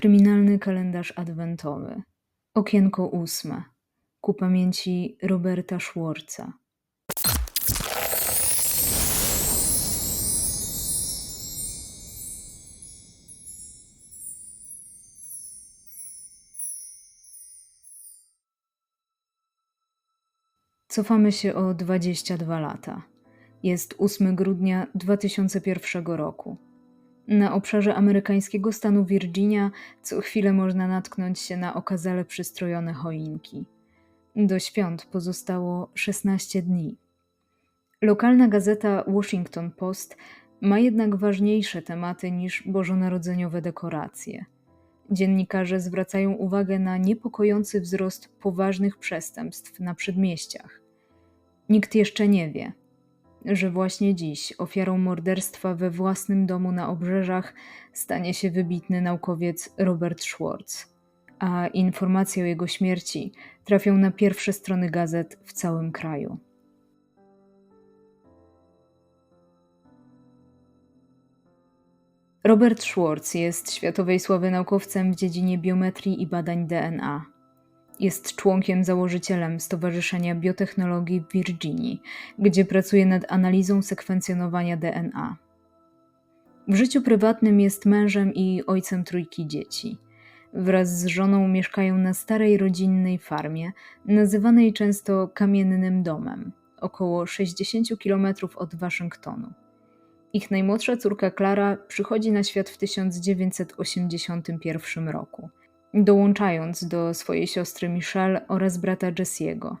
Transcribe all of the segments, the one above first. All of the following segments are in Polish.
Kryminalny kalendarz adwentowy. Okienko ósme. Ku pamięci Roberta Schwarza. Cofamy się o 22 lata. Jest 8 grudnia 2001 roku. Na obszarze amerykańskiego stanu Virginia co chwilę można natknąć się na okazale przystrojone choinki. Do świąt pozostało 16 dni. Lokalna gazeta Washington Post ma jednak ważniejsze tematy niż bożonarodzeniowe dekoracje. Dziennikarze zwracają uwagę na niepokojący wzrost poważnych przestępstw na przedmieściach. Nikt jeszcze nie wie, że właśnie dziś ofiarą morderstwa we własnym domu na obrzeżach stanie się wybitny naukowiec Robert Schwartz, a informacje o jego śmierci trafią na pierwsze strony gazet w całym kraju. Robert Schwartz jest światowej sławy naukowcem w dziedzinie biometrii i badań DNA. Jest członkiem założycielem Stowarzyszenia Biotechnologii w Virginii, gdzie pracuje nad analizą sekwencjonowania DNA. W życiu prywatnym jest mężem i ojcem trójki dzieci. Wraz z żoną mieszkają na starej rodzinnej farmie, nazywanej często Kamiennym Domem, około 60 km od Waszyngtonu. Ich najmłodsza córka Klara przychodzi na świat w 1981 roku dołączając do swojej siostry Michelle oraz brata Jessiego.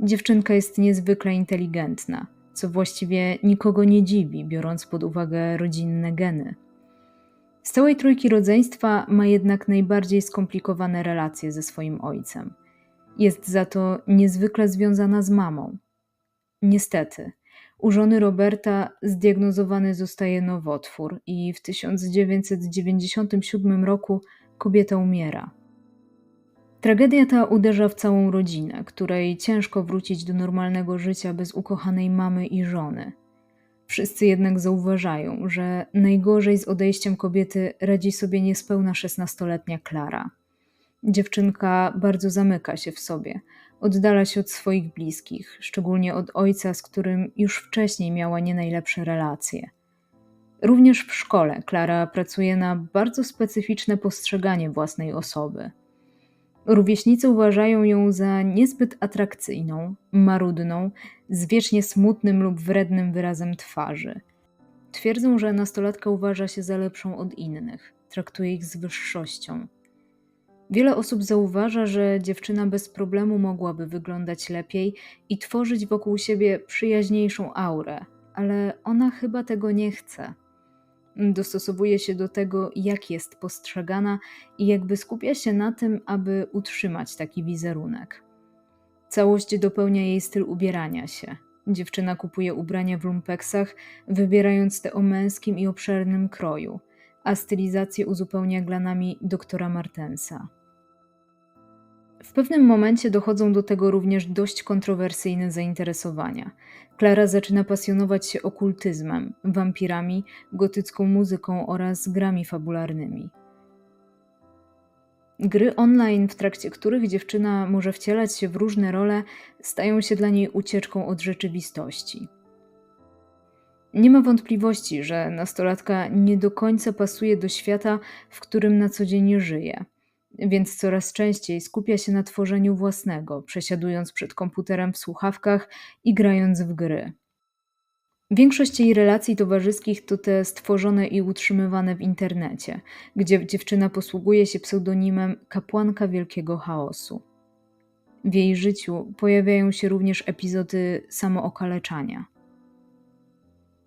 Dziewczynka jest niezwykle inteligentna, co właściwie nikogo nie dziwi, biorąc pod uwagę rodzinne geny. Z całej trójki rodzeństwa ma jednak najbardziej skomplikowane relacje ze swoim ojcem. Jest za to niezwykle związana z mamą. Niestety, u żony Roberta zdiagnozowany zostaje nowotwór i w 1997 roku kobieta umiera. Tragedia ta uderza w całą rodzinę, której ciężko wrócić do normalnego życia bez ukochanej mamy i żony. Wszyscy jednak zauważają, że najgorzej z odejściem kobiety radzi sobie niespełna szesnastoletnia Klara. Dziewczynka bardzo zamyka się w sobie, oddala się od swoich bliskich, szczególnie od ojca, z którym już wcześniej miała nie najlepsze relacje. Również w szkole Klara pracuje na bardzo specyficzne postrzeganie własnej osoby. Rówieśnicy uważają ją za niezbyt atrakcyjną, marudną, z wiecznie smutnym lub wrednym wyrazem twarzy. Twierdzą, że nastolatka uważa się za lepszą od innych, traktuje ich z wyższością. Wiele osób zauważa, że dziewczyna bez problemu mogłaby wyglądać lepiej i tworzyć wokół siebie przyjaźniejszą aurę, ale ona chyba tego nie chce dostosowuje się do tego, jak jest postrzegana i jakby skupia się na tym, aby utrzymać taki wizerunek. Całość dopełnia jej styl ubierania się. Dziewczyna kupuje ubrania w lumpeksach, wybierając te o męskim i obszernym kroju, a stylizację uzupełnia glanami doktora Martensa. W pewnym momencie dochodzą do tego również dość kontrowersyjne zainteresowania. Klara zaczyna pasjonować się okultyzmem, wampirami, gotycką muzyką oraz grami fabularnymi. Gry online, w trakcie których dziewczyna może wcielać się w różne role, stają się dla niej ucieczką od rzeczywistości. Nie ma wątpliwości, że nastolatka nie do końca pasuje do świata, w którym na co dzień żyje więc coraz częściej skupia się na tworzeniu własnego, przesiadując przed komputerem w słuchawkach i grając w gry. Większość jej relacji towarzyskich to te stworzone i utrzymywane w internecie, gdzie dziewczyna posługuje się pseudonimem kapłanka wielkiego chaosu. W jej życiu pojawiają się również epizody samookaleczania.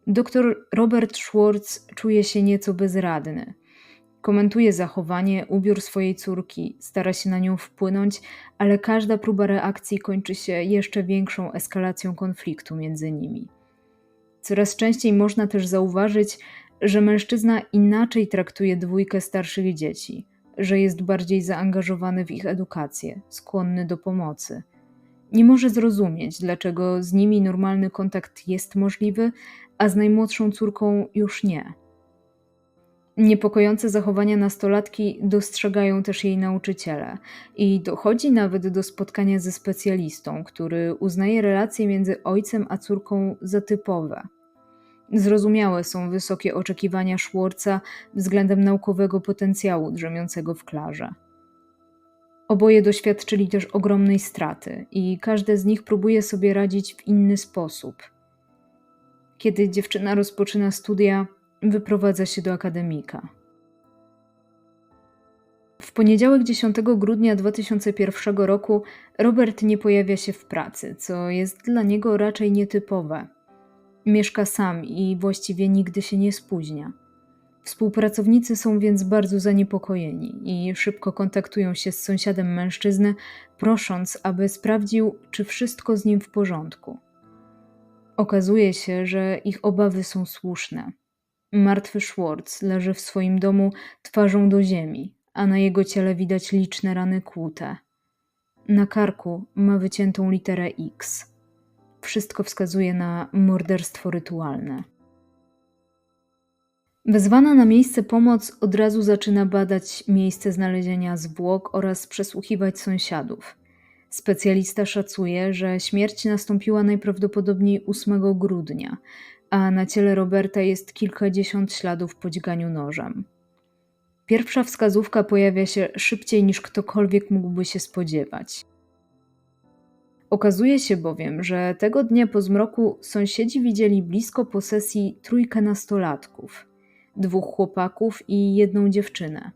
Doktor Robert Schwartz czuje się nieco bezradny. Komentuje zachowanie, ubiór swojej córki, stara się na nią wpłynąć, ale każda próba reakcji kończy się jeszcze większą eskalacją konfliktu między nimi. Coraz częściej można też zauważyć, że mężczyzna inaczej traktuje dwójkę starszych dzieci, że jest bardziej zaangażowany w ich edukację, skłonny do pomocy. Nie może zrozumieć, dlaczego z nimi normalny kontakt jest możliwy, a z najmłodszą córką już nie. Niepokojące zachowania nastolatki dostrzegają też jej nauczyciele i dochodzi nawet do spotkania ze specjalistą, który uznaje relacje między ojcem a córką za typowe. Zrozumiałe są wysokie oczekiwania Szworca względem naukowego potencjału drzemiącego w Klarze. Oboje doświadczyli też ogromnej straty i każde z nich próbuje sobie radzić w inny sposób. Kiedy dziewczyna rozpoczyna studia, wyprowadza się do akademika. W poniedziałek 10 grudnia 2001 roku Robert nie pojawia się w pracy, co jest dla niego raczej nietypowe. Mieszka sam i właściwie nigdy się nie spóźnia. Współpracownicy są więc bardzo zaniepokojeni i szybko kontaktują się z sąsiadem mężczyzny, prosząc, aby sprawdził, czy wszystko z nim w porządku. Okazuje się, że ich obawy są słuszne. Martwy Schwartz leży w swoim domu twarzą do ziemi, a na jego ciele widać liczne rany kłute. Na karku ma wyciętą literę X. Wszystko wskazuje na morderstwo rytualne. Wezwana na miejsce pomoc od razu zaczyna badać miejsce znalezienia zwłok oraz przesłuchiwać sąsiadów. Specjalista szacuje, że śmierć nastąpiła najprawdopodobniej 8 grudnia, a na ciele Roberta jest kilkadziesiąt śladów po dźganiu nożem. Pierwsza wskazówka pojawia się szybciej niż ktokolwiek mógłby się spodziewać. Okazuje się bowiem, że tego dnia po zmroku sąsiedzi widzieli blisko posesji trójkę nastolatków, dwóch chłopaków i jedną dziewczynę.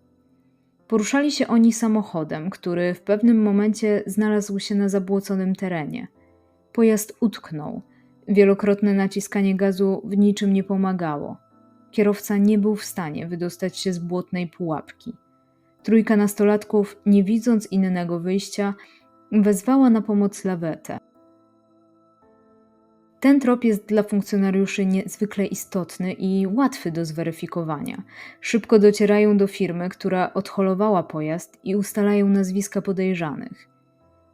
Poruszali się oni samochodem, który w pewnym momencie znalazł się na zabłoconym terenie. Pojazd utknął. Wielokrotne naciskanie gazu w niczym nie pomagało. Kierowca nie był w stanie wydostać się z błotnej pułapki. Trójka nastolatków, nie widząc innego wyjścia, wezwała na pomoc lawetę. Ten trop jest dla funkcjonariuszy niezwykle istotny i łatwy do zweryfikowania. Szybko docierają do firmy, która odholowała pojazd i ustalają nazwiska podejrzanych.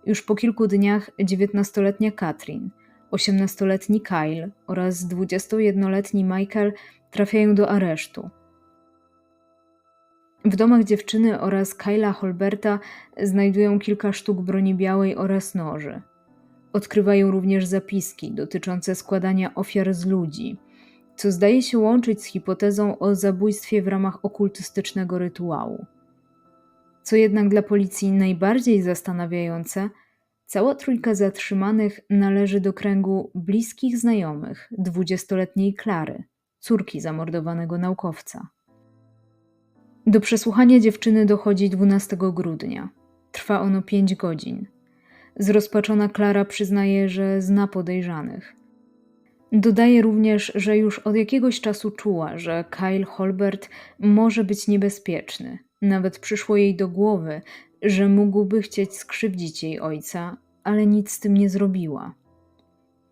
Już po kilku dniach 19-letnia Katrin, 18-letni Kyle oraz 21-letni Michael trafiają do aresztu. W domach dziewczyny oraz Kyla Holberta znajdują kilka sztuk broni białej oraz noży. Odkrywają również zapiski dotyczące składania ofiar z ludzi, co zdaje się łączyć z hipotezą o zabójstwie w ramach okultystycznego rytuału. Co jednak dla policji najbardziej zastanawiające, cała trójka zatrzymanych należy do kręgu bliskich znajomych dwudziestoletniej Klary, córki zamordowanego naukowca. Do przesłuchania dziewczyny dochodzi 12 grudnia. Trwa ono 5 godzin. Zrozpaczona Klara przyznaje, że zna podejrzanych. Dodaje również, że już od jakiegoś czasu czuła, że Kyle Holbert może być niebezpieczny. Nawet przyszło jej do głowy, że mógłby chcieć skrzywdzić jej ojca, ale nic z tym nie zrobiła.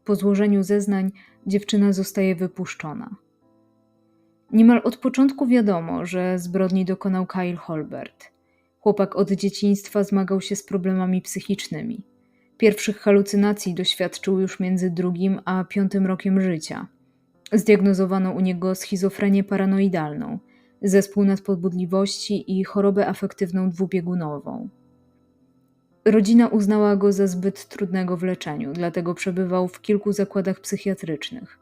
Po złożeniu zeznań dziewczyna zostaje wypuszczona. Niemal od początku wiadomo, że zbrodni dokonał Kyle Holbert. Chłopak od dzieciństwa zmagał się z problemami psychicznymi. Pierwszych halucynacji doświadczył już między drugim a piątym rokiem życia. Zdiagnozowano u niego schizofrenię paranoidalną, zespół nadpobudliwości i chorobę afektywną dwubiegunową. Rodzina uznała go za zbyt trudnego w leczeniu, dlatego przebywał w kilku zakładach psychiatrycznych.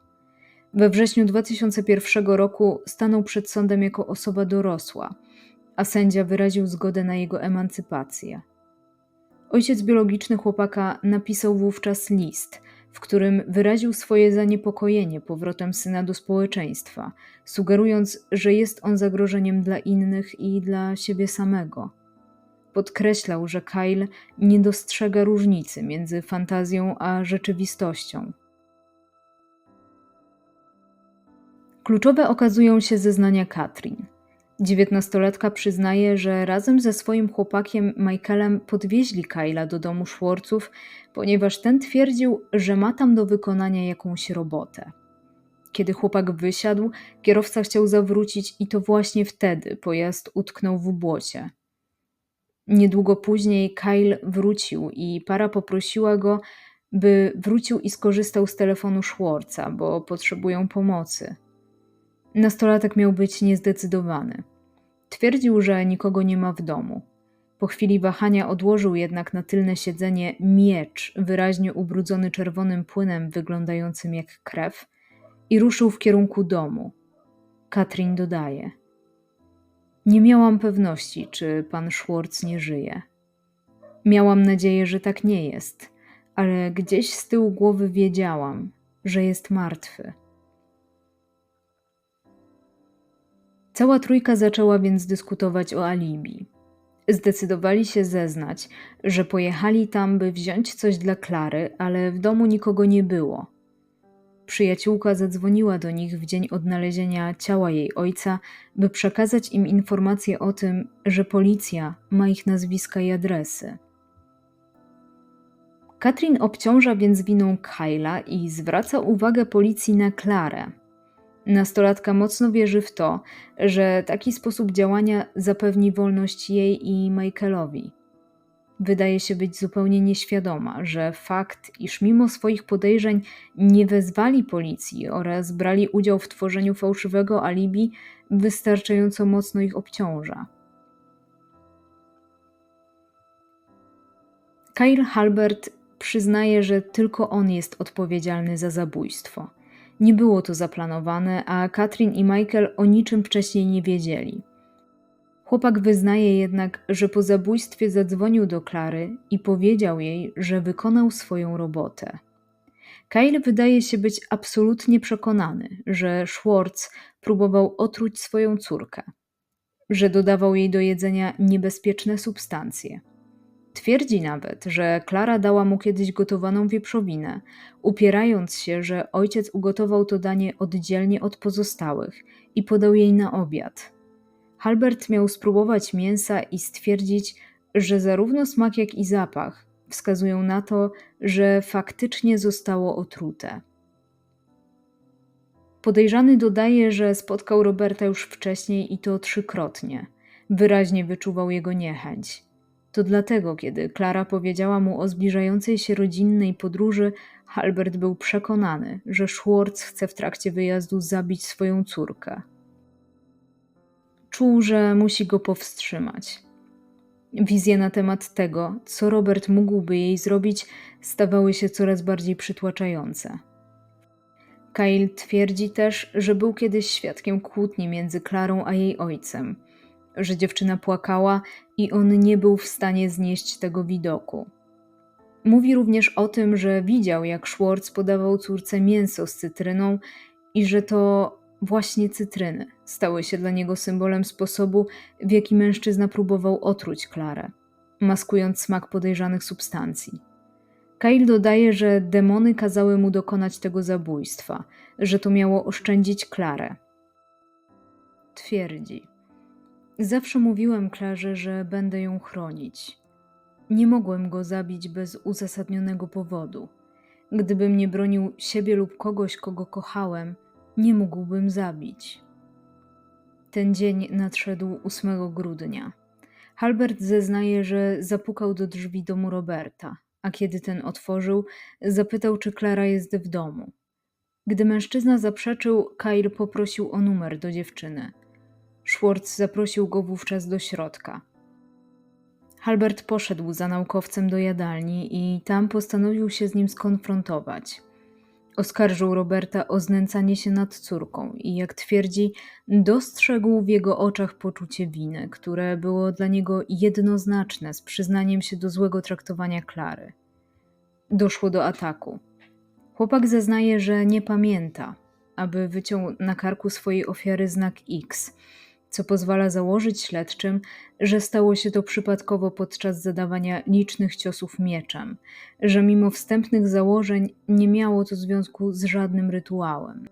We wrześniu 2001 roku stanął przed sądem jako osoba dorosła, a sędzia wyraził zgodę na jego emancypację. Ojciec biologiczny chłopaka napisał wówczas list, w którym wyraził swoje zaniepokojenie powrotem syna do społeczeństwa, sugerując, że jest on zagrożeniem dla innych i dla siebie samego. Podkreślał, że Kyle nie dostrzega różnicy między fantazją a rzeczywistością. Kluczowe okazują się zeznania Katrin. Dziewiętnastolatka przyznaje, że razem ze swoim chłopakiem Michaelem podwieźli Kyla do domu Szworców, ponieważ ten twierdził, że ma tam do wykonania jakąś robotę. Kiedy chłopak wysiadł, kierowca chciał zawrócić i to właśnie wtedy pojazd utknął w błocie. Niedługo później Kyle wrócił i para poprosiła go, by wrócił i skorzystał z telefonu Szworca, bo potrzebują pomocy. Nastolatek miał być niezdecydowany. Twierdził, że nikogo nie ma w domu. Po chwili wahania odłożył jednak na tylne siedzenie miecz, wyraźnie ubrudzony czerwonym płynem wyglądającym jak krew, i ruszył w kierunku domu. Katrin dodaje: Nie miałam pewności, czy pan Schwartz nie żyje. Miałam nadzieję, że tak nie jest, ale gdzieś z tyłu głowy wiedziałam, że jest martwy. Cała trójka zaczęła więc dyskutować o alibi. Zdecydowali się zeznać, że pojechali tam, by wziąć coś dla Klary, ale w domu nikogo nie było. Przyjaciółka zadzwoniła do nich w dzień odnalezienia ciała jej ojca, by przekazać im informację o tym, że policja ma ich nazwiska i adresy. Katrin obciąża więc winą Kyla i zwraca uwagę policji na Klarę. Nastolatka mocno wierzy w to, że taki sposób działania zapewni wolność jej i Michaelowi. Wydaje się być zupełnie nieświadoma, że fakt, iż mimo swoich podejrzeń nie wezwali policji oraz brali udział w tworzeniu fałszywego alibi, wystarczająco mocno ich obciąża. Kyle Halbert przyznaje, że tylko on jest odpowiedzialny za zabójstwo. Nie było to zaplanowane, a Katrin i Michael o niczym wcześniej nie wiedzieli. Chłopak wyznaje jednak, że po zabójstwie zadzwonił do Klary i powiedział jej, że wykonał swoją robotę. Kyle wydaje się być absolutnie przekonany, że Schwartz próbował otruć swoją córkę, że dodawał jej do jedzenia niebezpieczne substancje. Twierdzi nawet, że Klara dała mu kiedyś gotowaną wieprzowinę, upierając się, że ojciec ugotował to danie oddzielnie od pozostałych i podał jej na obiad. Halbert miał spróbować mięsa i stwierdzić, że zarówno smak, jak i zapach wskazują na to, że faktycznie zostało otrute. Podejrzany dodaje, że spotkał Roberta już wcześniej i to trzykrotnie. Wyraźnie wyczuwał jego niechęć. To dlatego, kiedy Klara powiedziała mu o zbliżającej się rodzinnej podróży, Halbert był przekonany, że Schwartz chce w trakcie wyjazdu zabić swoją córkę. Czuł, że musi go powstrzymać. Wizje na temat tego, co Robert mógłby jej zrobić, stawały się coraz bardziej przytłaczające. Kyle twierdzi też, że był kiedyś świadkiem kłótni między Klarą a jej ojcem – że dziewczyna płakała i on nie był w stanie znieść tego widoku. Mówi również o tym, że widział, jak Schwartz podawał córce mięso z cytryną i że to właśnie cytryny stały się dla niego symbolem sposobu, w jaki mężczyzna próbował otruć Klarę, maskując smak podejrzanych substancji. Kyle dodaje, że demony kazały mu dokonać tego zabójstwa, że to miało oszczędzić Klarę. Twierdzi, Zawsze mówiłem Klarze, że będę ją chronić. Nie mogłem go zabić bez uzasadnionego powodu. Gdybym nie bronił siebie lub kogoś, kogo kochałem, nie mógłbym zabić. Ten dzień nadszedł 8 grudnia. Halbert zeznaje, że zapukał do drzwi domu Roberta, a kiedy ten otworzył, zapytał, czy Klara jest w domu. Gdy mężczyzna zaprzeczył, Kyle poprosił o numer do dziewczyny. Schwartz zaprosił go wówczas do środka. Halbert poszedł za naukowcem do jadalni i tam postanowił się z nim skonfrontować. Oskarżył Roberta o znęcanie się nad córką i, jak twierdzi, dostrzegł w jego oczach poczucie winy, które było dla niego jednoznaczne z przyznaniem się do złego traktowania Klary. Doszło do ataku. Chłopak zeznaje, że nie pamięta, aby wyciął na karku swojej ofiary znak X – co pozwala założyć śledczym, że stało się to przypadkowo podczas zadawania licznych ciosów mieczem, że mimo wstępnych założeń nie miało to związku z żadnym rytuałem.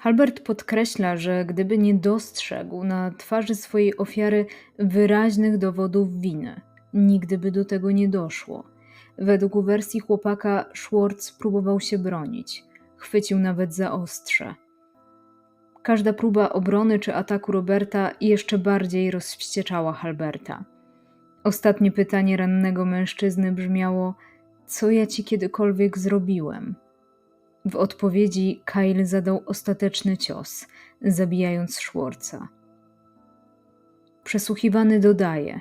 Halbert podkreśla, że gdyby nie dostrzegł na twarzy swojej ofiary wyraźnych dowodów winy, nigdy by do tego nie doszło. Według wersji chłopaka Schwartz próbował się bronić, chwycił nawet za ostrze. Każda próba obrony czy ataku Roberta jeszcze bardziej rozwścieczała Halberta. Ostatnie pytanie rannego mężczyzny brzmiało: Co ja ci kiedykolwiek zrobiłem? W odpowiedzi Kyle zadał ostateczny cios, zabijając Schwarza. Przesłuchiwany dodaje: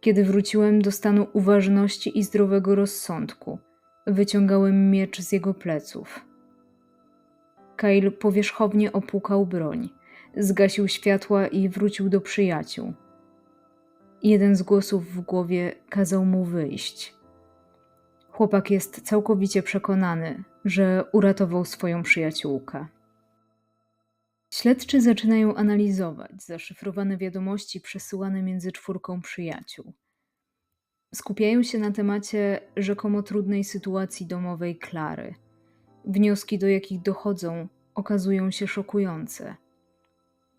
Kiedy wróciłem do stanu uważności i zdrowego rozsądku, wyciągałem miecz z jego pleców. Kyle powierzchownie opłukał broń, zgasił światła i wrócił do przyjaciół. Jeden z głosów w głowie kazał mu wyjść. Chłopak jest całkowicie przekonany, że uratował swoją przyjaciółkę. Śledczy zaczynają analizować zaszyfrowane wiadomości przesyłane między czwórką przyjaciół. Skupiają się na temacie rzekomo trudnej sytuacji domowej Klary. Wnioski, do jakich dochodzą, okazują się szokujące.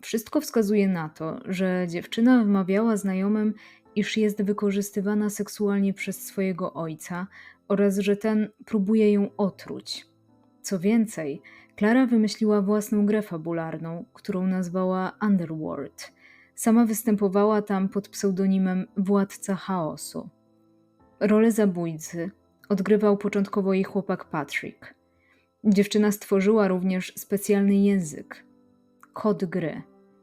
Wszystko wskazuje na to, że dziewczyna wmawiała znajomym, iż jest wykorzystywana seksualnie przez swojego ojca oraz że ten próbuje ją otruć. Co więcej, Klara wymyśliła własną grę fabularną, którą nazwała Underworld. Sama występowała tam pod pseudonimem Władca Chaosu. Rolę zabójcy odgrywał początkowo jej chłopak Patrick. Dziewczyna stworzyła również specjalny język kod gry.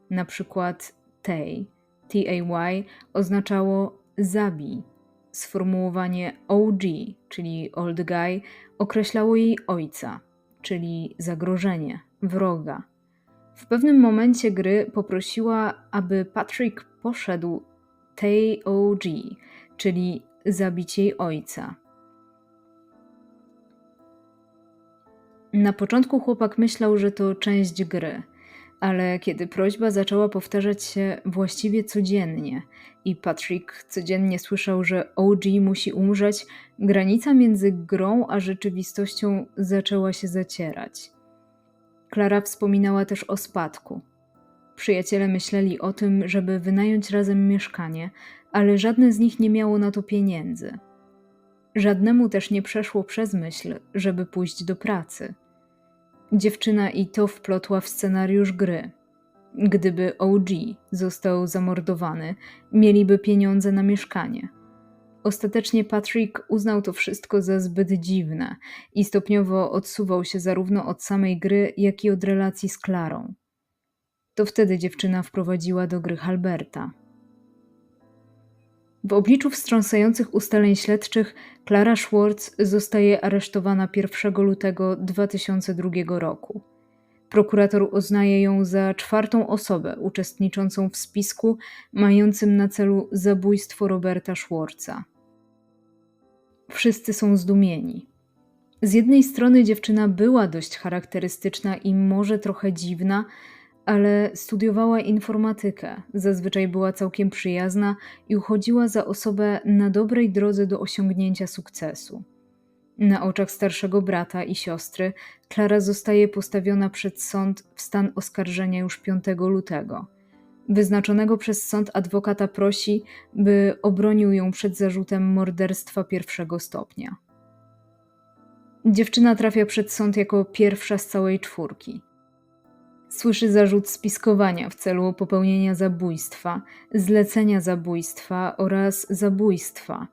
Na przykład TAY, TAY oznaczało zabij. Sformułowanie OG, czyli Old Guy, określało jej ojca, czyli zagrożenie, wroga. W pewnym momencie gry poprosiła, aby Patrick poszedł tej OG, czyli zabić jej ojca. Na początku chłopak myślał, że to część gry, ale kiedy prośba zaczęła powtarzać się właściwie codziennie i Patrick codziennie słyszał, że OG musi umrzeć, granica między grą a rzeczywistością zaczęła się zacierać. Klara wspominała też o spadku. Przyjaciele myśleli o tym, żeby wynająć razem mieszkanie, ale żadne z nich nie miało na to pieniędzy. Żadnemu też nie przeszło przez myśl, żeby pójść do pracy. Dziewczyna i to wplotła w scenariusz gry. Gdyby OG został zamordowany, mieliby pieniądze na mieszkanie. Ostatecznie Patrick uznał to wszystko za zbyt dziwne i stopniowo odsuwał się zarówno od samej gry, jak i od relacji z Klarą. To wtedy dziewczyna wprowadziła do gry Halberta. W obliczu wstrząsających ustaleń śledczych Klara Schwartz zostaje aresztowana 1 lutego 2002 roku. Prokurator uznaje ją za czwartą osobę uczestniczącą w spisku mającym na celu zabójstwo Roberta Schwartza. Wszyscy są zdumieni. Z jednej strony dziewczyna była dość charakterystyczna i może trochę dziwna, ale studiowała informatykę, zazwyczaj była całkiem przyjazna i uchodziła za osobę na dobrej drodze do osiągnięcia sukcesu. Na oczach starszego brata i siostry Klara zostaje postawiona przed sąd w stan oskarżenia już 5 lutego. Wyznaczonego przez sąd adwokata prosi, by obronił ją przed zarzutem morderstwa pierwszego stopnia. Dziewczyna trafia przed sąd jako pierwsza z całej czwórki. Słyszy zarzut spiskowania w celu popełnienia zabójstwa, zlecenia zabójstwa oraz zabójstwa.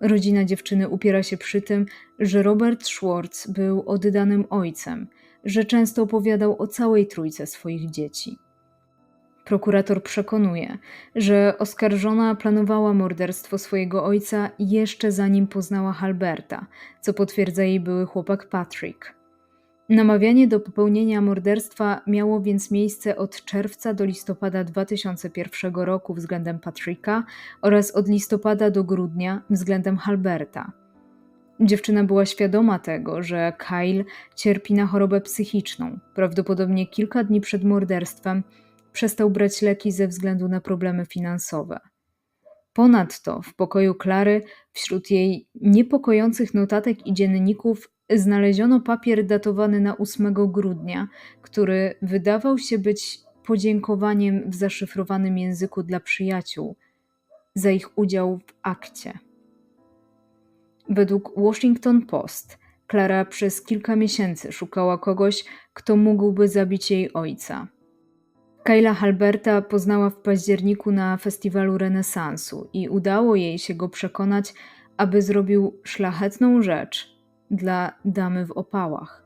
Rodzina dziewczyny upiera się przy tym, że Robert Schwartz był oddanym ojcem, że często opowiadał o całej trójce swoich dzieci. Prokurator przekonuje, że oskarżona planowała morderstwo swojego ojca jeszcze zanim poznała Halberta, co potwierdza jej były chłopak Patrick. Namawianie do popełnienia morderstwa miało więc miejsce od czerwca do listopada 2001 roku względem Patricka oraz od listopada do grudnia względem Halberta. Dziewczyna była świadoma tego, że Kyle cierpi na chorobę psychiczną. Prawdopodobnie kilka dni przed morderstwem przestał brać leki ze względu na problemy finansowe. Ponadto w pokoju Klary, wśród jej niepokojących notatek i dzienników, znaleziono papier datowany na 8 grudnia, który wydawał się być podziękowaniem w zaszyfrowanym języku dla przyjaciół za ich udział w akcie. Według Washington Post, Klara przez kilka miesięcy szukała kogoś, kto mógłby zabić jej ojca. Kayla Halberta poznała w październiku na festiwalu renesansu i udało jej się go przekonać, aby zrobił szlachetną rzecz dla damy w opałach.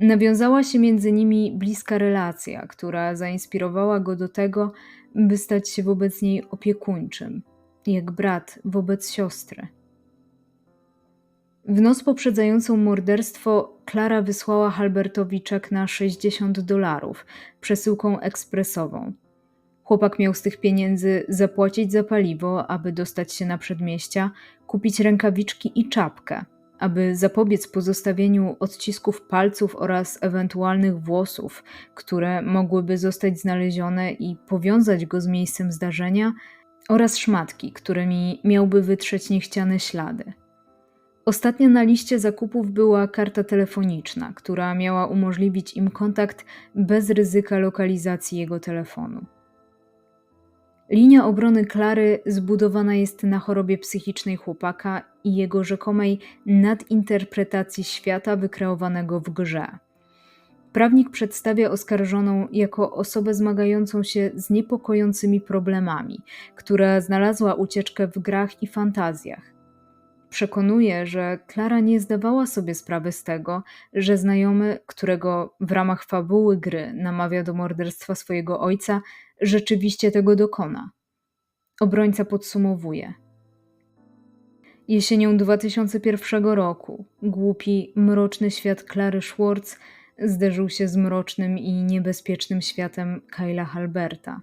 Nawiązała się między nimi bliska relacja, która zainspirowała go do tego, by stać się wobec niej opiekuńczym, jak brat wobec siostry. W noc poprzedzającą morderstwo Klara wysłała Halbertowi czek na 60 dolarów przesyłką ekspresową. Chłopak miał z tych pieniędzy zapłacić za paliwo, aby dostać się na przedmieścia, kupić rękawiczki i czapkę, aby zapobiec pozostawieniu odcisków palców oraz ewentualnych włosów, które mogłyby zostać znalezione i powiązać go z miejscem zdarzenia, oraz szmatki, którymi miałby wytrzeć niechciane ślady. Ostatnia na liście zakupów była karta telefoniczna, która miała umożliwić im kontakt bez ryzyka lokalizacji jego telefonu. Linia obrony Klary zbudowana jest na chorobie psychicznej chłopaka i jego rzekomej nadinterpretacji świata wykreowanego w grze. Prawnik przedstawia oskarżoną jako osobę zmagającą się z niepokojącymi problemami, która znalazła ucieczkę w grach i fantazjach. Przekonuje, że Klara nie zdawała sobie sprawy z tego, że znajomy, którego w ramach fabuły gry namawia do morderstwa swojego ojca, rzeczywiście tego dokona. Obrońca podsumowuje. Jesienią 2001 roku głupi, mroczny świat Klary Schwartz zderzył się z mrocznym i niebezpiecznym światem Kyla Halberta.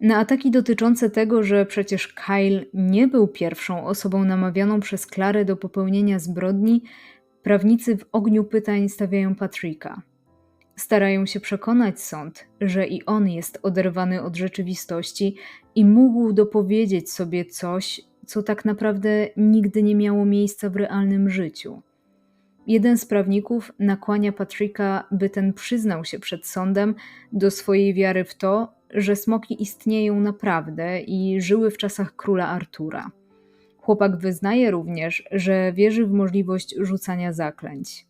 Na ataki dotyczące tego, że przecież Kyle nie był pierwszą osobą namawianą przez Klarę do popełnienia zbrodni, prawnicy w ogniu pytań stawiają Patricka. Starają się przekonać sąd, że i on jest oderwany od rzeczywistości i mógł dopowiedzieć sobie coś, co tak naprawdę nigdy nie miało miejsca w realnym życiu. Jeden z prawników nakłania Patricka, by ten przyznał się przed sądem do swojej wiary w to, że smoki istnieją naprawdę i żyły w czasach króla Artura. Chłopak wyznaje również, że wierzy w możliwość rzucania zaklęć.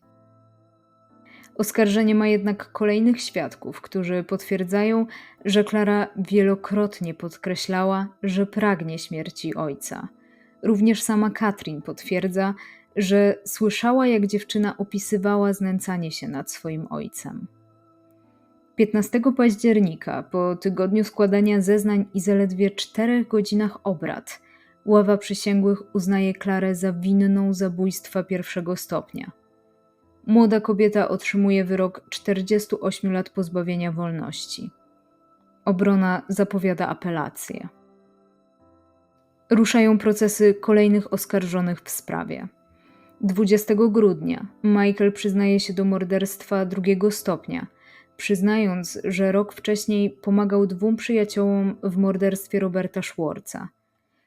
Oskarżenie ma jednak kolejnych świadków, którzy potwierdzają, że Klara wielokrotnie podkreślała, że pragnie śmierci ojca. Również sama Katrin potwierdza, że słyszała, jak dziewczyna opisywała znęcanie się nad swoim ojcem. 15 października, po tygodniu składania zeznań i zaledwie czterech godzinach obrad, ława przysięgłych uznaje Klarę za winną zabójstwa pierwszego stopnia. Młoda kobieta otrzymuje wyrok 48 lat pozbawienia wolności. Obrona zapowiada apelację. Ruszają procesy kolejnych oskarżonych w sprawie. 20 grudnia Michael przyznaje się do morderstwa drugiego stopnia, przyznając, że rok wcześniej pomagał dwóm przyjaciołom w morderstwie Roberta Schwarza.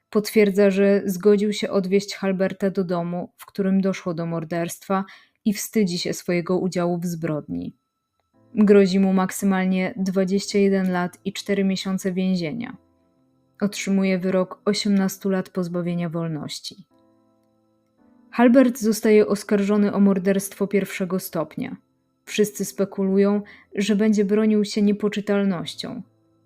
Potwierdza, że zgodził się odwieźć Halberta do domu, w którym doszło do morderstwa i wstydzi się swojego udziału w zbrodni. Grozi mu maksymalnie 21 lat i 4 miesiące więzienia. Otrzymuje wyrok 18 lat pozbawienia wolności. Halbert zostaje oskarżony o morderstwo pierwszego stopnia. Wszyscy spekulują, że będzie bronił się niepoczytalnością,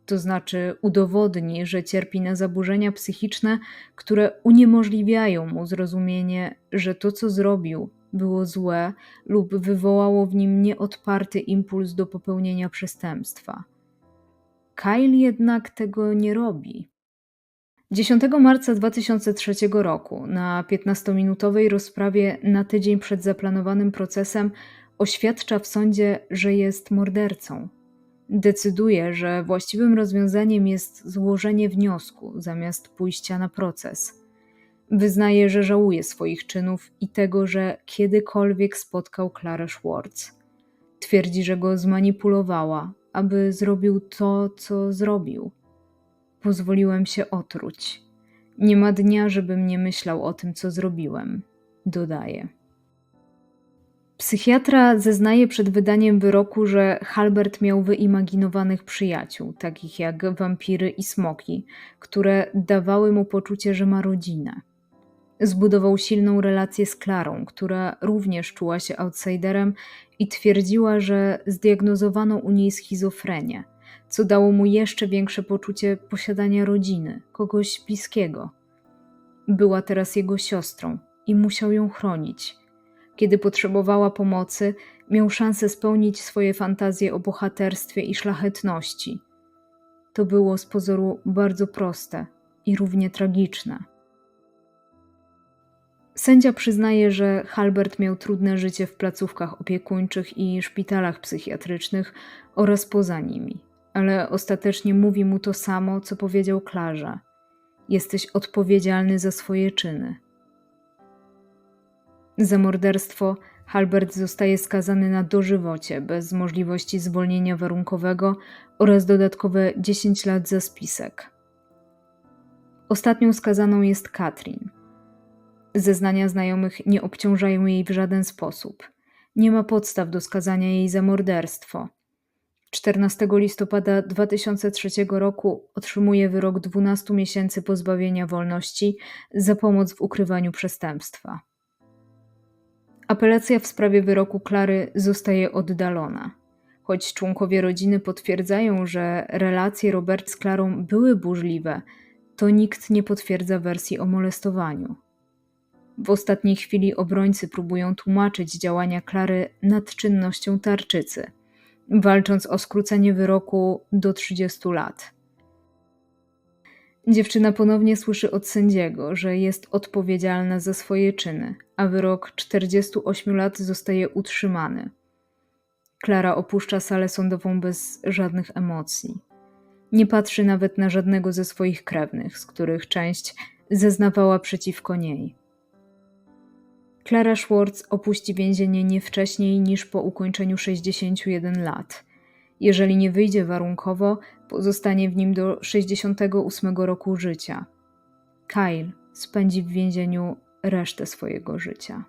to znaczy udowodni, że cierpi na zaburzenia psychiczne, które uniemożliwiają mu zrozumienie, że to, co zrobił, było złe lub wywołało w nim nieodparty impuls do popełnienia przestępstwa. Kyle jednak tego nie robi. 10 marca 2003 roku, na 15-minutowej rozprawie na tydzień przed zaplanowanym procesem, oświadcza w sądzie, że jest mordercą. Decyduje, że właściwym rozwiązaniem jest złożenie wniosku zamiast pójścia na proces. Wyznaje, że żałuje swoich czynów i tego, że kiedykolwiek spotkał Klarę Schwartz. Twierdzi, że go zmanipulowała, aby zrobił to, co zrobił. Pozwoliłem się otruć. Nie ma dnia, żebym nie myślał o tym, co zrobiłem, dodaje. Psychiatra zeznaje przed wydaniem wyroku, że Halbert miał wyimaginowanych przyjaciół, takich jak wampiry i smoki, które dawały mu poczucie, że ma rodzinę. Zbudował silną relację z Klarą, która również czuła się outsiderem i twierdziła, że zdiagnozowano u niej schizofrenię, co dało mu jeszcze większe poczucie posiadania rodziny, kogoś bliskiego. Była teraz jego siostrą i musiał ją chronić – Kiedy potrzebowała pomocy, miał szansę spełnić swoje fantazje o bohaterstwie i szlachetności. To było z pozoru bardzo proste i równie tragiczne. Sędzia przyznaje, że Halbert miał trudne życie w placówkach opiekuńczych i szpitalach psychiatrycznych oraz poza nimi, ale ostatecznie mówi mu to samo, co powiedział Klarze. Jesteś odpowiedzialny za swoje czyny. Za morderstwo Halbert zostaje skazany na dożywocie bez możliwości zwolnienia warunkowego oraz dodatkowe 10 lat za spisek. Ostatnią skazaną jest Katrin. Zeznania znajomych nie obciążają jej w żaden sposób. Nie ma podstaw do skazania jej za morderstwo. 14 listopada 2003 roku otrzymuje wyrok 12 miesięcy pozbawienia wolności za pomoc w ukrywaniu przestępstwa. Apelacja w sprawie wyroku Klary zostaje oddalona. Choć członkowie rodziny potwierdzają, że relacje Robert z Klarą były burzliwe, to nikt nie potwierdza wersji o molestowaniu. W ostatniej chwili obrońcy próbują tłumaczyć działania Klary nad czynnością tarczycy, walcząc o skrócenie wyroku do 30 lat. Dziewczyna ponownie słyszy od sędziego, że jest odpowiedzialna za swoje czyny, a wyrok 48 lat zostaje utrzymany. Klara opuszcza salę sądową bez żadnych emocji. Nie patrzy nawet na żadnego ze swoich krewnych, z których część zeznawała przeciwko niej. Klara Schwartz opuści więzienie nie wcześniej niż po ukończeniu 61 lat. Jeżeli nie wyjdzie warunkowo, pozostanie w nim do 68 roku życia. Kyle spędzi w więzieniu resztę swojego życia.